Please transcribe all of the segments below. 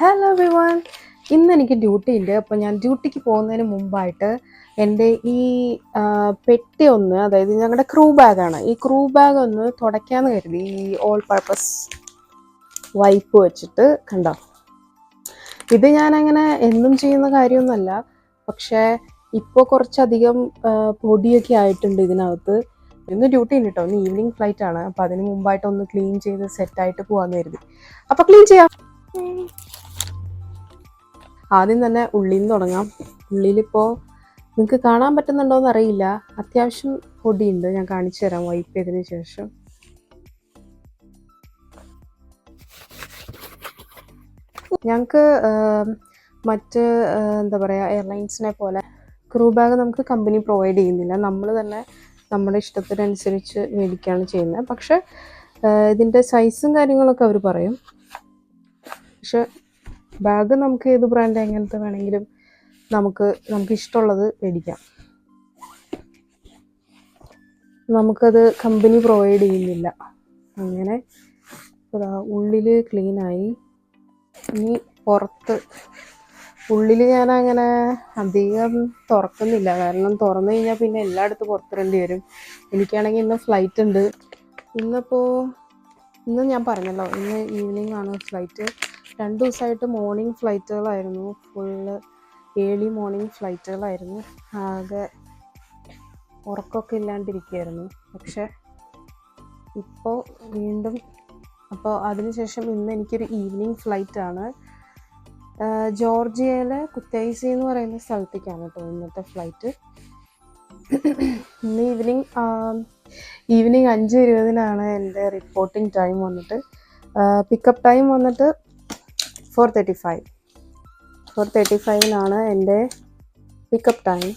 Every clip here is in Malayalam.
ഹലോ എവ്രിവൺ ഇന്ന് എനിക്ക് ഡ്യൂട്ടി ഉണ്ട്. അപ്പോൾ ഞാൻ ഡ്യൂട്ടിക്ക് പോകുന്നതിന് മുമ്പായിട്ട് എന്റെ ഈ പെട്ടി ഒന്ന് അതായത് ഞങ്ങളുടെ ക്രൂ ബാഗാണ് ഈ ക്രൂ ബാഗ് ഒന്ന് തുടയ്ക്കാമെന്ന് കരുതി ഈ ഓൾ പർപ്പസ് വൈപ്പ് വെച്ചിട്ട് കണ്ടോ? ഇത് ഞാനങ്ങനെ എന്നും ചെയ്യുന്ന കാര്യമൊന്നുമല്ല. പക്ഷേ ഇപ്പോൾ കുറച്ചധികം പൊടിയൊക്കെ ആയിട്ടുണ്ട് ഇതിനകത്ത്. ഇന്ന് ഡ്യൂട്ടി ഉണ്ട് കേട്ടോ ഇന്ന് ഈവനിങ് ഫ്ലൈറ്റ് ആണ്. അപ്പോൾ അതിന് മുമ്പായിട്ട് ഒന്ന് ക്ലീൻ ചെയ്ത് സെറ്റായിട്ട് പോകാമെന്ന് കരുതി. അപ്പോൾ ക്ലീൻ ചെയ്യാം. ആദ്യം തന്നെ ഉള്ളിൽ നിന്ന് തുടങ്ങാം. ഉള്ളിലിപ്പോൾ നിങ്ങൾക്ക് കാണാൻ പറ്റുന്നുണ്ടോ എന്ന് അറിയില്ല അത്യാവശ്യം പൊടിയുണ്ട്. ഞാൻ കാണിച്ചു തരാം വൈപ്പ് ചെയ്തതിന് ശേഷം ഞങ്ങൾക്ക് മറ്റ് എന്താ പറയുക എയർലൈൻസിനെ പോലെ ക്രൂ ബാഗ് നമുക്ക് കമ്പനി പ്രൊവൈഡ് ചെയ്യുന്നില്ല. നമ്മൾ തന്നെ നമ്മുടെ ഇഷ്ടത്തിനനുസരിച്ച് മേടിക്കുകയാണ് ചെയ്യുന്നത്. പക്ഷേ ഇതിന്റെ സൈസും കാര്യങ്ങളൊക്കെ അവർ പറയും. പക്ഷെ ബാഗ് നമുക്ക് ഏത് ബ്രാൻഡ് എങ്ങനത്തെ വേണമെങ്കിലും നമുക്ക് നമുക്ക് ഇഷ്ടമുള്ളത് മേടിക്കാം. നമുക്കത് കമ്പനി പ്രൊവൈഡ് ചെയ്യുന്നില്ല. അങ്ങനെ ഉള്ളിൽ ക്ലീനായി ഇനി പുറത്ത് ഉള്ളിൽ ഞാൻ അങ്ങനെ അധികം തുറക്കുന്നില്ല. കാരണം തുറന്നു കഴിഞ്ഞാൽ പിന്നെ എല്ലായിടത്തും പുറത്തിടേണ്ടി വരും. എനിക്കാണെങ്കിൽ ഇന്ന് ഫ്ലൈറ്റ് ഉണ്ട്. ഇന്നിപ്പോൾ ഇന്ന് ഞാൻ പറഞ്ഞല്ലോ ഇന്ന് ഈവനിങ് ആണ് ഫ്ലൈറ്റ് രണ്ട് ദിവസമായിട്ട് മോർണിംഗ് ഫ്ലൈറ്റുകളായിരുന്നു ഫുള്ള് ഏർലി മോർണിംഗ് ഫ്ലൈറ്റുകളായിരുന്നു ആകെ ഉറക്കമൊക്കെ ഇല്ലാണ്ടിരിക്കുകയായിരുന്നു. പക്ഷെ ഇപ്പോൾ വീണ്ടും അപ്പോൾ അതിനുശേഷം ഇന്ന് എനിക്കൊരു ഈവനിങ് ഫ്ലൈറ്റ് ആണ്. ജോർജിയയിലെ കുത്തൈസി എന്ന് പറയുന്ന സ്ഥലത്തേക്കാണ് കേട്ടോ ഇന്നത്തെ ഫ്ലൈറ്റ് ഇന്ന് ഈവനിങ് ഈവനിങ് അഞ്ച് ഇരുപതിനാണ് എന്റെ റിപ്പോർട്ടിംഗ് ടൈം വന്നിട്ട്. പിക്കപ്പ് ടൈം വന്നിട്ട് four thirty five. Four thirty ഫൈവിനാണ് എന്റെ പിക്കപ്പ് ടൈം.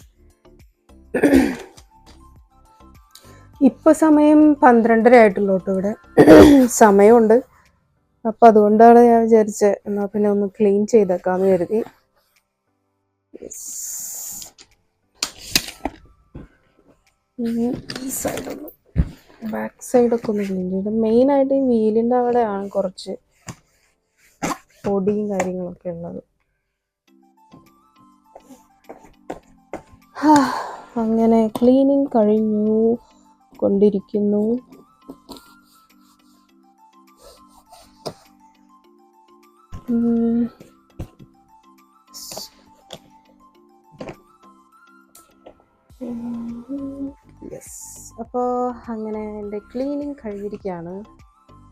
ഇപ്പോൾ സമയം പന്ത്രണ്ടര ആയിട്ടുള്ളൂ കേട്ടോ ഇവിടെ സമയമുണ്ട്. അപ്പം അതുകൊണ്ടാണ് ഞാൻ വിചാരിച്ചത് എന്നാൽ പിന്നെ ഒന്ന് ക്ലീൻ ചെയ്തേക്കാമെന്ന് കരുതി. സൈഡൊന്ന് ബാക്ക് സൈഡൊക്കെ ഒന്ന് ക്ലീൻ ചെയ്ത് മെയിനായിട്ട് ഈ വീലിന്റെ അവിടെയാണ് കുറച്ച് പൊടിയും കാര്യങ്ങളൊക്കെ ഉള്ളത്. അങ്ങനെ ക്ലീനിങ് കഴിഞ്ഞു കൊണ്ടിരിക്കുന്നു. യെസ് അപ്പോൾ അങ്ങനെ എന്റെ ക്ലീനിങ് കഴിഞ്ഞിരിക്കുകയാണ്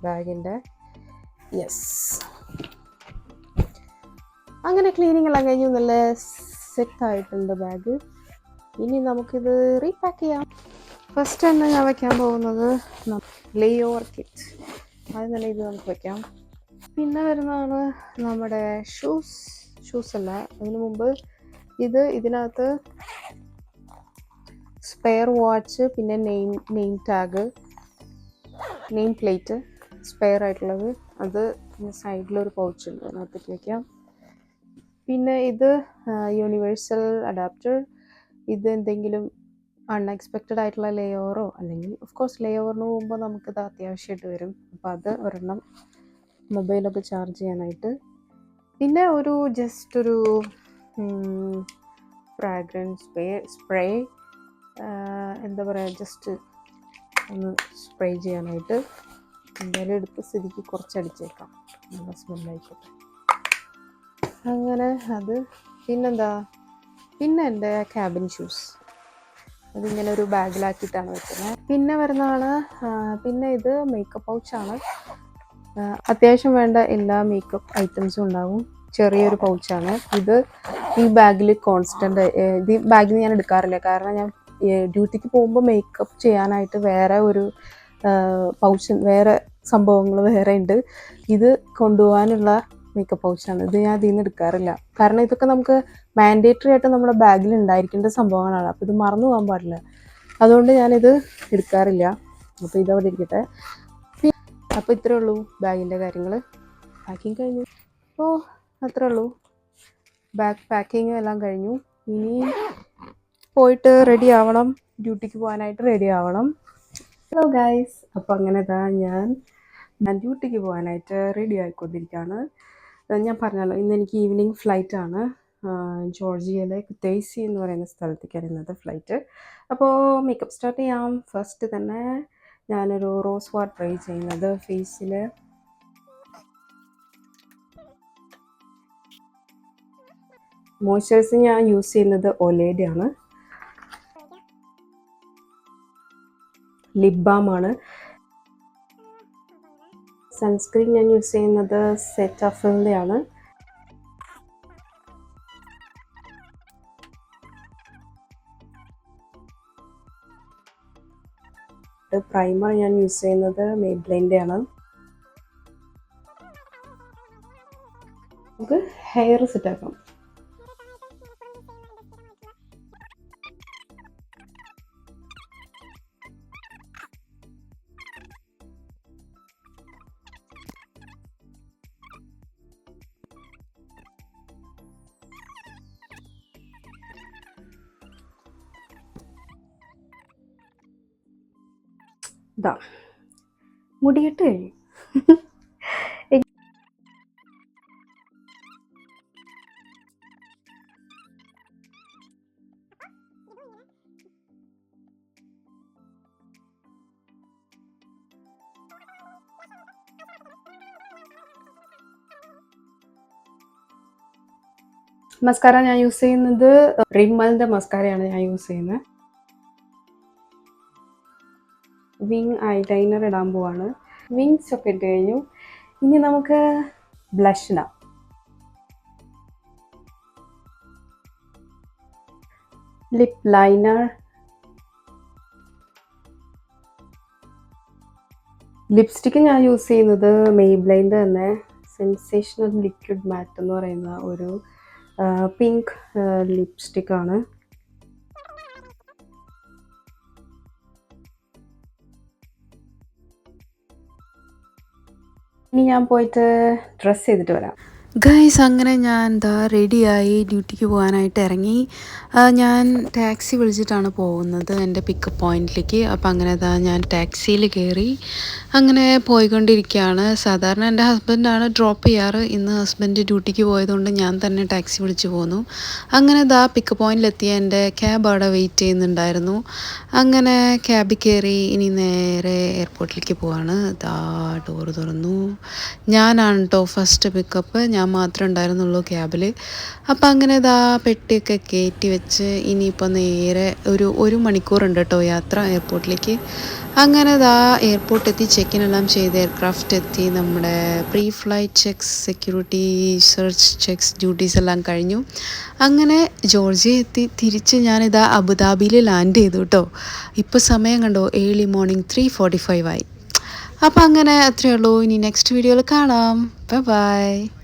ബാഗിന്റെ. യെസ് അങ്ങനെ ക്ലീനിങ് എല്ലാം കഴിഞ്ഞു നല്ല സെറ്റ് ആയിട്ടുണ്ട് ബാഗ് ഇനി നമുക്കിത് റീപാക്ക് ചെയ്യാം. ഫസ്റ്റ് തന്നെ ഞാൻ വയ്ക്കാൻ പോകുന്നത് ലേ ഓവർ കിറ്റ് തന്നെ ഇത് നമുക്ക് വയ്ക്കാം പിന്നെ വരുന്നതാണ് നമ്മുടെ ഷൂസ് ഷൂസ് അല്ല അതിന് മുമ്പ് ഇത് ഇതിനകത്ത് സ്പെയർ വാച്ച് പിന്നെ name name tag name plate spare ആയിട്ടുള്ളത്. അത് സൈഡിലൊരു പൗച്ച് ഉണ്ട് അതിനകത്തേക്ക് വെക്കാം. പിന്നെ ഇത് യൂണിവേഴ്സൽ അഡാപ്റ്റർ ഇത് എന്തെങ്കിലും അൺഎക്സ്പെക്റ്റഡ് ആയിട്ടുള്ള ലേ ഓവറോ അല്ലെങ്കിൽ ഓഫ് കോഴ്സ് ലേ ഓവറിന് പോകുമ്പോൾ നമുക്കിത് അത്യാവശ്യമായിട്ട് വരും. അപ്പോൾ അത് ഒരെണ്ണം മൊബൈലൊക്കെ ചാർജ് ചെയ്യാനായിട്ട്. പിന്നെ ഒരു ജസ്റ്റ് ഒരു ഫ്രാഗ്രൻസ് സ്പ്രേ സ്പ്രേ എന്താ പറയുക ജസ്റ്റ് ഒന്ന് സ്പ്രേ ചെയ്യാനായിട്ട്. എന്തായാലും എടുത്ത സ്ഥിതിക്ക് കുറച്ച് അടിച്ചേക്കാം നല്ല സ്മെല്ലായിക്കോട്ടെ അങ്ങനെ അത് പിന്നെന്താ? പിന്നെ എന്റെ ക്യാബിൻ ഷൂസ് അതിങ്ങനെ ഒരു ബാഗിലാക്കിയിട്ടാണ് വെക്കുന്നത്. പിന്നെ വരുന്നതാണ് പിന്നെ ഇത് മേക്കപ്പ് പൗച്ചാണ് അത്യാവശ്യം വേണ്ട എല്ലാ മേക്കപ്പ് ഐറ്റംസും ഉണ്ടാവും. ചെറിയൊരു പൗച്ചാണ് ഇത് ഈ ബാഗിൽ കോൺസ്റ്റന്റ് ഇത് ഈ ബാഗിൽ ഞാൻ എടുക്കാറില്ല. കാരണം ഞാൻ ഡ്യൂട്ടിക്ക് പോകുമ്പോൾ മേക്കപ്പ് ചെയ്യാനായിട്ട് വേറെ ഒരു പൗച്ച് വേറെ സംഭവങ്ങൾ വേറെ ഉണ്ട്. ഇത് കൊണ്ടുപോകാനുള്ള മേക്കപ്പ് പൗച്ചാണ് ഇത് ഞാൻ ഇതിൽ നിന്ന് എടുക്കാറില്ല. കാരണം ഇതൊക്കെ നമുക്ക് മാൻഡേറ്ററി ആയിട്ട് നമ്മുടെ ബാഗിൽ ഉണ്ടായിരിക്കേണ്ട സംഭവങ്ങളാണ്. അപ്പോൾ ഇത് മറന്നു പോകാൻ പാടില്ല. അതുകൊണ്ട് ഞാനിത് എടുക്കാറില്ല. അപ്പോൾ ഇതവിടെ ഇരിക്കട്ടെ. അപ്പോൾ ഇത്രേ ഉള്ളൂ ബാഗിന്റെ കാര്യങ്ങൾ പാക്കിങ് കഴിഞ്ഞു. അപ്പോൾ അത്രേ ഉള്ളൂ. ബാഗ് പാക്കിങ് എല്ലാം കഴിഞ്ഞു. ഇനി പോയിട്ട് റെഡി ആവണം. ഡ്യൂട്ടിക്ക് പോകാനായിട്ട് റെഡി ആവണം. ഹലോ ഗൈസ് അപ്പോൾ അങ്ങനെ ഇതാ ഞാൻ ഞാൻ ഡ്യൂട്ടിക്ക് പോകാനായിട്ട് റെഡി ആയിക്കൊണ്ടിരിക്കുകയാണ് ഞാൻ പറഞ്ഞല്ലോ ഇന്ന് എനിക്ക് ഈവനിങ് ഫ്ലൈറ്റ് ആണ്. ജോർജിയയിലെ കുത്തേസി എന്ന് പറയുന്ന സ്ഥലത്തേക്കാണ് ഇന്നത്തെ ഫ്ലൈറ്റ് അപ്പോൾ മേക്കപ്പ് സ്റ്റാർട്ട് ചെയ്യാം. ഫസ്റ്റ് തന്നെ ഞാനൊരു റോസ് വാട്ട് ട്രൈ ചെയ്യുന്നത് ഫേസിൽ മോയ്സ്ചറൈസർ ഞാൻ യൂസ് ചെയ്യുന്നത് ഒലേഡ് ആണ്. ലിപ് ബാം ആണ്. സൺസ്ക്രീൻ ഞാൻ യൂസ് ചെയ്യുന്നത് സെറ്റ് സെറ്റാഫിലിന്റെ ആണ്. പ്രൈമർ ഞാൻ യൂസ് ചെയ്യുന്നത് മെയ്ബ്ലൈന്റെ ആണ്. നമുക്ക് ഹെയർ സെറ്റ് ഇതാ മുടിയിട്ട് കഴിഞ്ഞു. മസ്കാര ഞാൻ യൂസ് ചെയ്യുന്നത് റിമ്മലിന്റെ മസ്കാരയാണ് ഞാൻ യൂസ് ചെയ്യുന്നത്. വിങ് ഐലൈനർ ഇടാൻ പോവാണ്. വിങ്സ് ഒക്കെ ഇട്ട് കഴിഞ്ഞു. ഇനി നമുക്ക് ബ്ലഷ് ഇടാം. Lip liner. ലിപ്സ്റ്റിക്ക് ഞാൻ യൂസ് ചെയ്യുന്നത് മെയ്ബ്ലൈന്റെ തന്നെ. സെൻസേഷണൽ ലിക്വിഡ് മാറ്റ് എന്ന് പറയുന്ന ഒരു പിങ്ക് ലിപ്സ്റ്റിക്കാണ് ഇനി ഞാൻ പോയിട്ട് ഡ്രസ്സ് ചെയ്തിട്ട് വരാം. ഗൈസ് അങ്ങനെ ഞാൻ എന്താ റെഡിയായി ഡ്യൂട്ടിക്ക് പോകാനായിട്ട് ഇറങ്ങി. ഞാൻ ടാക്സി വിളിച്ചിട്ടാണ് പോകുന്നത് എന്റെ പിക്കപ്പ് പോയിന്റിലേക്ക് അപ്പോൾ അങ്ങനെ ഇതാ ഞാൻ ടാക്സിയിൽ കയറി അങ്ങനെ പോയിക്കൊണ്ടിരിക്കുകയാണ്. സാധാരണ എന്റെ ഹസ്ബൻഡാണ് ഡ്രോപ്പ് ചെയ്യാറ്. ഇന്ന് ഹസ്ബൻഡ് ഡ്യൂട്ടിക്ക് പോയതുകൊണ്ട് ഞാൻ തന്നെ ടാക്സി വിളിച്ച് പോന്നു. അങ്ങനെ ഇതാ പിക്കപ്പ് പോയിന്റിലെത്തിയ എന്റെ ക്യാബ് അവിടെ വെയിറ്റ് ചെയ്യുന്നുണ്ടായിരുന്നു. അങ്ങനെ ക്യാബിൽ കയറി ഇനി നേരെ എയർപോർട്ടിലേക്ക് പോവാണ്. ഇതാ ഡോറ് തുറന്നു. ഞാനാണ് കേട്ടോ ഫസ്റ്റ് പിക്കപ്പ് ഞാൻ മാത്രമേ ഉണ്ടായിരുന്നുള്ളൂ ക്യാബിൽ അപ്പം അങ്ങനെ ഇതാ പെട്ടിയൊക്കെ കയറ്റി വെച്ച് ഇനിയിപ്പോൾ നേരെ ഒരു ഒരു മണിക്കൂറുണ്ട് കേട്ടോ യാത്ര എയർപോർട്ടിലേക്ക്. അങ്ങനെ ഇതാ എയർപോർട്ട് എത്തി ചെക്കിൻ എല്ലാം ചെയ്ത് എയർക്രാഫ്റ്റ് എത്തി നമ്മുടെ pre flight checks security search checks duties എല്ലാം കഴിഞ്ഞു. അങ്ങനെ ജോർജിയ എത്തി തിരിച്ച് ഞാനിതാ അബുദാബിയിൽ ലാൻഡ് ചെയ്തു കേട്ടോ ഇപ്പോൾ സമയം കണ്ടോ? Early morning three forty five ആയി. അപ്പോൾ അങ്ങനെ അത്രയേ ഉള്ളൂ. ഇനി നെക്സ്റ്റ് വീഡിയോയിൽ കാണാം. Bye bye